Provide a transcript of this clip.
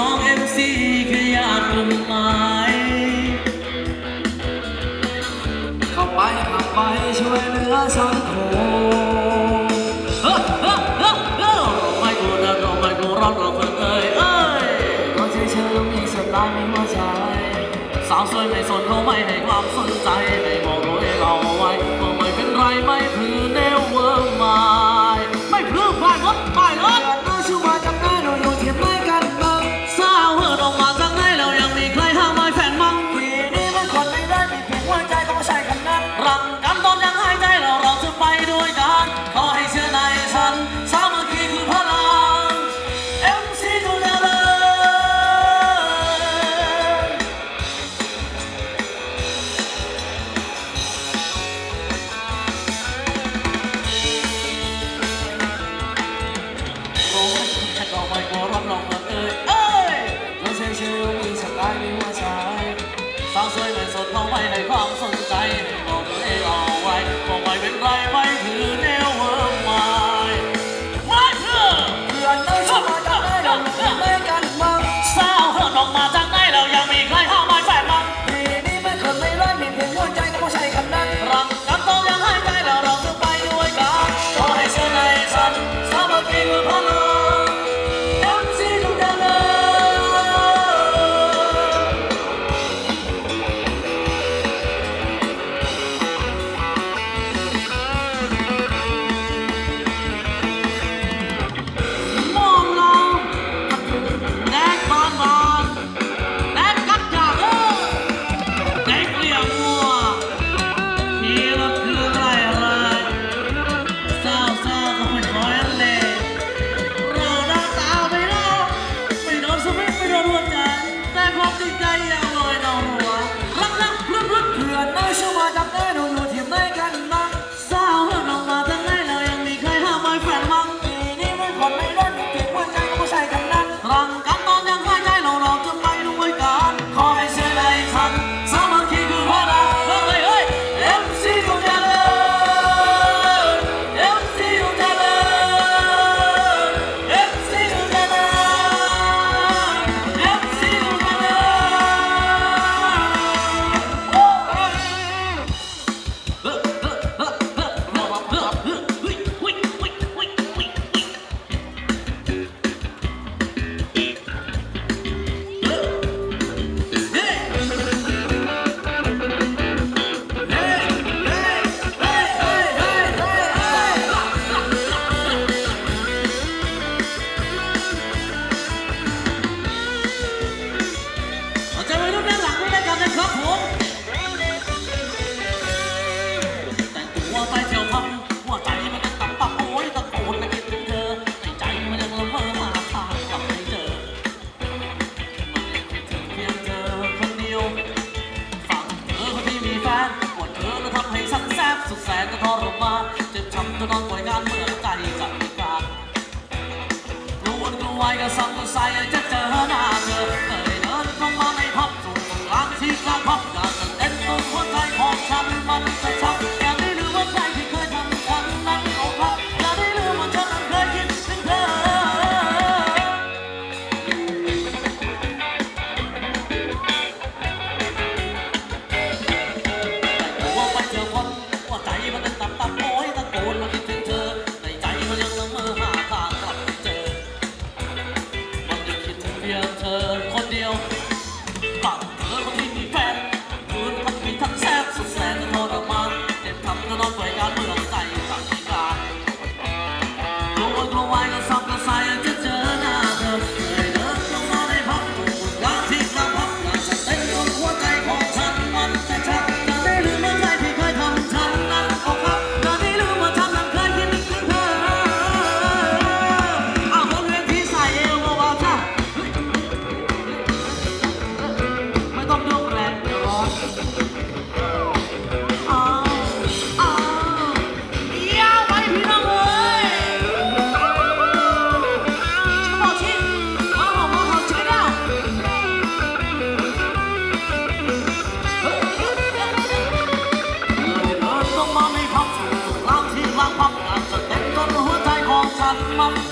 น้องเอ็มซีคือญาติกลุ่มหมายเข้าไปขับไปช่วยเหลือสังคมเฮ้อเฮ้อเฮ้อเฮ้อไม่กูเดินลงไม่กูร้อนเราเพิ่งเอ่ยเอ้ยก็เฉยเฉยมีสไตล์มีหัวใจสาวสวยไม่สนเขาไม่ให้ความสนใจไม่าวสวยไม่สดมองไว้ให้ความสนใจ 外个上个山，就这那。 มับ